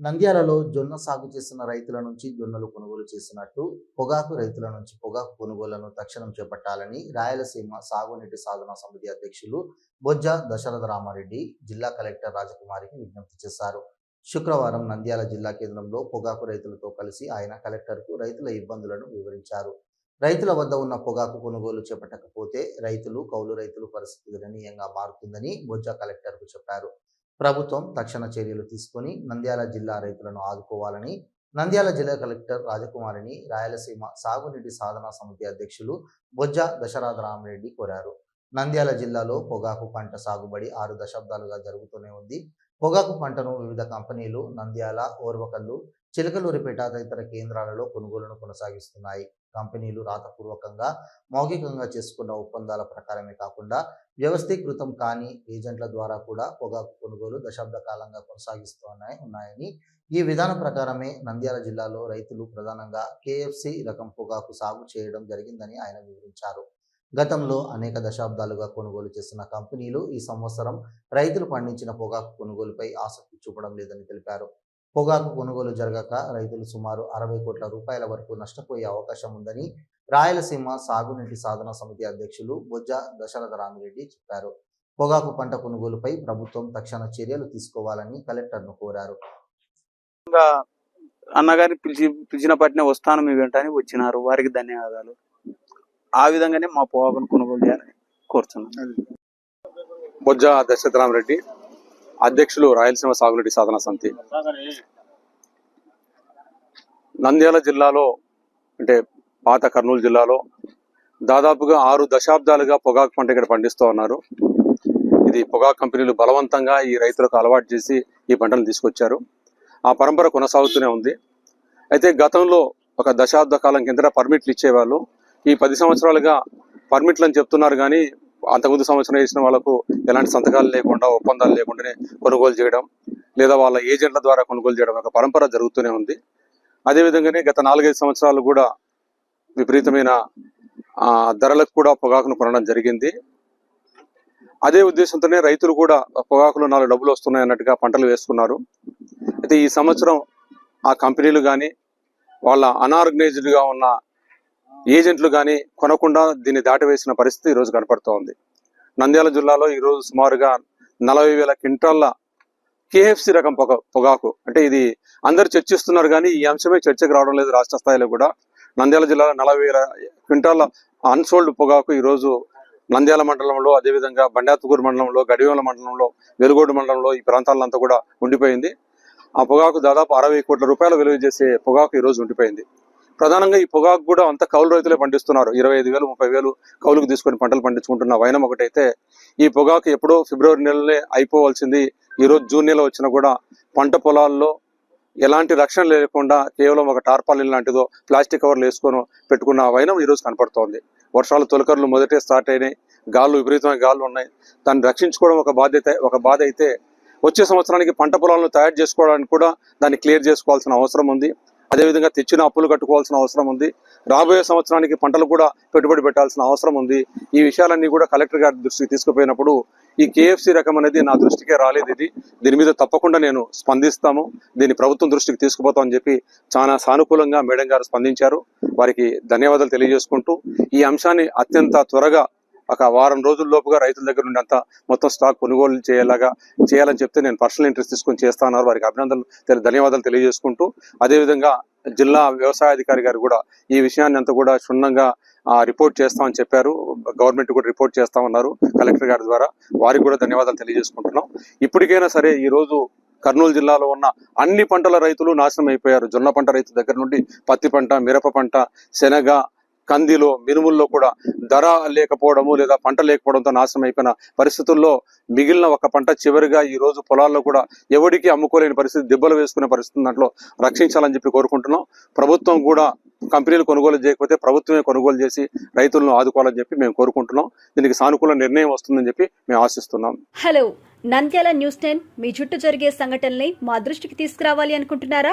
నంద్యాలలో జొన్న సాగు చేస్తున్న రైతుల నుంచి జొన్నలు కొనుగోలు చేసినట్టు పొగాకు రైతుల నుంచి పొగాకు కొనుగోళ్ళను తక్షణం చేపట్టాలని రాయలసీమ సాగునీటి సాధన సమితి అధ్యక్షులు బొజ్జ దశరథ రామారెడ్డి జిల్లా కలెక్టర్ రాజకుమారికి విజ్ఞప్తి చేశారు. శుక్రవారం నంద్యాల జిల్లా కేంద్రంలో పొగాకు రైతులతో కలిసి ఆయన కలెక్టర్కు రైతుల ఇబ్బందులను వివరించారు. రైతుల వద్ద ఉన్న పొగాకు కొనుగోలు చేపట్టకపోతే రైతులు కౌలు రైతులు పరిస్థితి గణనీయంగా మారుతుందని బొజ్జ కలెక్టర్కు చెప్పారు. ప్రభుత్వం తక్షణ చర్యలు తీసుకొని నంద్యాల జిల్లా రైతులను ఆదుకోవాలని నంద్యాల జిల్లా కలెక్టర్ రాజకుమారిని రాయలసీమ సాగునీటి సాధనా సమితి అధ్యక్షులు బొజ్జ దశరథ రామరెడ్డి కోరారు. నంద్యాల జిల్లాలో పొగాకు పంట సాగుబడి ఆరు దశాబ్దాలుగా జరుగుతూనే ఉంది. పొగాకు పంటను వివిధ కంపెనీలు నంద్యాల ఓర్వకల్లు చిలకలూరిపేట తదితర కేంద్రాలలో కొనుగోలును కొనసాగిస్తున్నాయి. కంపెనీలు రాతపూర్వకంగా మౌఖికంగా చేసుకున్న ఒప్పందాల ప్రకారమే కాకుండా వ్యవస్థీకృతం కాని ఏజెంట్ల ద్వారా కూడా పొగాకు కొనుగోలు దశాబ్ద కాలంగా కొనసాగిస్తున్నాయి ఉన్నాయని ఈ విధానం ప్రకారమే నంద్యాల జిల్లాలో రైతులు ప్రధానంగా కేఎఫ్సి రకం పొగాకు సాగు చేయడం జరిగిందని ఆయన వివరించారు. గతంలో అనేక దశాబ్దాలుగా కొనుగోలు చేస్తున్న కంపెనీలు ఈ సంవత్సరం రైతులు పండించిన పొగాకు కొనుగోలుపై ఆసక్తి చూపడం లేదని తెలిపారు. పొగాకు కొనుగోలు జరగక రైతులు సుమారు అరవై కోట్ల రూపాయల వరకు నష్టపోయే అవకాశం ఉందని రాయలసీమ సాగునీటి సాధన సమితి అధ్యక్షులు బొజ్జ దశరథ రామిరెడ్డి చెప్పారు. పొగాకు పంట కొనుగోలుపై ప్రభుత్వం తక్షణ చర్యలు తీసుకోవాలని కలెక్టర్ను కోరారు. ఇంకా అన్నగారిని పిలిచి పిలిచిన పట్టిన వస్తాను మీ వెంటనే వచ్చినారు. వారికి ధన్యవాదాలు. ఆ విధంగానే మా పొగాకును కొనుగోలు చేయాలని కోరుతున్నాను బొజ్జ దశరథరామరెడ్డి అధ్యక్షులు రాయలసీమ సాగునీటి సాధన సమితి. నంద్యాల జిల్లాలో అంటే పాత కర్నూలు జిల్లాలో దాదాపుగా ఆరు దశాబ్దాలుగా పొగాకు పంట ఇక్కడ పండిస్తూ ఉన్నారు. ఇది పొగాకు కంపెనీలు బలవంతంగా ఈ రైతులకు అలవాటు చేసి ఈ పంటను తీసుకొచ్చారు. ఆ పరంపర కొనసాగుతూనే ఉంది. అయితే గతంలో ఒక దశాబ్ద కాలం కిందట పర్మిట్లు ఇచ్చేవాళ్ళు. ఈ పది సంవత్సరాలుగా పర్మిట్లు అని చెప్తున్నారు కానీ అంతకుముందు సంవత్సరం వేసిన వాళ్ళకు ఎలాంటి సంతకాలు లేకుండా ఒప్పందాలు లేకుండానే కొనుగోలు చేయడం లేదా వాళ్ళ ఏజెంట్ల ద్వారా కొనుగోలు చేయడం ఒక పరంపర జరుగుతూనే ఉంది. అదేవిధంగానే గత నాలుగైదు సంవత్సరాలు కూడా విపరీతమైన ధరలకు కూడా పొగాకును కొనడం జరిగింది. అదే ఉద్దేశంతోనే రైతులు కూడా పొగాకులో నాలుగు డబ్బులు వస్తున్నాయి అన్నట్టుగా పంటలు వేసుకున్నారు. అయితే ఈ సంవత్సరం ఆ కంపెనీలు కానీ వాళ్ళ అనార్గనైజ్డ్గా ఉన్న ఏజెంట్లు కానీ కొనకుండా దీన్ని దాటివేసిన పరిస్థితి ఈరోజు కనపడుతోంది. నంద్యాల జిల్లాలో ఈరోజు సుమారుగా నలభై వేల క్వింటాళ్ళ కేఎఫ్సి రకం పొగ పొగాకు అంటే ఇది అందరు చర్చిస్తున్నారు కానీ ఈ అంశమే చర్చకు రావడం లేదు రాష్ట్ర స్థాయిలో కూడా. నంద్యాల జిల్లాలో నలభై వేల క్వింటాళ్ళ అన్సోల్డ్ పొగాకు ఈరోజు నంద్యాల మండలంలో అదేవిధంగా బండాతుకూరు మండలంలో గడివేల మండలంలో వెలుగోడు మండలంలో ఈ ప్రాంతాలంతా కూడా ఉండిపోయింది. ఆ పొగాకు దాదాపు అరవై కోట్ల రూపాయలు విలువ చేసే పొగాకు ఈ రోజు ఉండిపోయింది. ప్రధానంగా ఈ పొగాకు కూడా అంత కౌలు రైతులే పండిస్తున్నారు. ఇరవై ఐదు వేలు ముప్పై వేలు కౌలుకు తీసుకొని పంటలు పండించుకుంటున్న వైనం ఒకటైతే ఈ పొగాకు ఎప్పుడో ఫిబ్రవరి నెలలే అయిపోవాల్సింది. ఈ రోజు జూన్ నెల వచ్చినా కూడా పంట పొలాల్లో ఎలాంటి రక్షణ లేకుండా కేవలం ఒక టార్పాలిన్ లాంటిదో ప్లాస్టిక్ కవర్లు వేసుకొని పెట్టుకున్న వైనం ఈరోజు కనపడుతోంది. వర్షాలు తొలకర్లు మొదటే స్టార్ట్ అయినాయి. గాలు విపరీతమైన గాలు ఉన్నాయి. దాన్ని రక్షించుకోవడం ఒక బాధ్యత ఒక బాధ అయితే వచ్చే సంవత్సరానికి పంట పొలాలను తయారు చేసుకోవడానికి కూడా దాన్ని క్లియర్ చేసుకోవాల్సిన అవసరం ఉంది. అదేవిధంగా తెచ్చిన అప్పులు కట్టుకోవాల్సిన అవసరం ఉంది. రాబోయే సంవత్సరానికి పంటలు కూడా పెట్టుబడి పెట్టాల్సిన అవసరం ఉంది. ఈ విషయాలన్నీ కూడా కలెక్టర్ గారి దృష్టికి తీసుకుపోయినప్పుడు ఈ కేఎఫ్సి రకం అనేది నా దృష్టికే రాలేదు ఇది. దీని మీద తప్పకుండా నేను స్పందిస్తాము. దీన్ని ప్రభుత్వం దృష్టికి తీసుకుపోతామని చెప్పి చాలా సానుకూలంగా మేడం గారు స్పందించారు. వారికి ధన్యవాదాలు తెలియజేసుకుంటూ ఈ అంశాన్ని అత్యంత త్వరగా ఒక వారం రోజుల లోపుగా రైతుల దగ్గర నుండి అంతా మొత్తం స్టాక్ కొనుగోలు చేయలాగా చేయాలని చెప్తే నేను పర్సనల్ ఇంట్రెస్ట్ తీసుకొని చేస్తాను వారికి అభినందనలు ధన్యవాదాలు తెలియజేసుకుంటూ అదేవిధంగా జిల్లా వ్యవసాయ అధికారి గారు కూడా ఈ విషయాన్ని అంతా కూడా క్షుణ్ణంగా రిపోర్ట్ చేస్తామని చెప్పారు. గవర్నమెంట్ కూడా రిపోర్ట్ చేస్తామన్నారు కలెక్టర్ గారి ద్వారా. వారికి కూడా ధన్యవాదాలు తెలియజేసుకుంటున్నాం. ఇప్పటికైనా సరే ఈ రోజు కర్నూలు జిల్లాలో ఉన్న అన్ని పంటల రైతులు నాశనం అయిపోయారు. జొన్న పంట రైతు దగ్గర నుండి పత్తి పంట మిరప పంట శనగ కందిలో మినుముల్లో కూడా ధర లేకపోవడము లేదా పంట లేకపోవడంతో నాశనం అయిపోయిన పరిస్థితుల్లో మిగిలిన ఒక పంట చివరిగా ఈ రోజు పొలాల్లో కూడా ఎవరికి అమ్ముకోలేని పరిస్థితి దెబ్బలు వేసుకునే పరిస్థితి దాంట్లో రక్షించాలని చెప్పి కోరుకుంటున్నాం. ప్రభుత్వం కూడా కంపెనీలు కొనుగోలు చేయకపోతే ప్రభుత్వమే కొనుగోలు చేసి రైతులను ఆదుకోవాలని చెప్పి మేము కోరుకుంటున్నాం. దీనికి సానుకూల నిర్ణయం వస్తుందని చెప్పి మేము ఆశిస్తున్నాం. హలో నంద్యాల న్యూస్ టెన్ మీ చుట్టూ జరిగే సంఘటనల్ని మా దృష్టికి తీసుకురావాలి అనుకుంటున్నారా?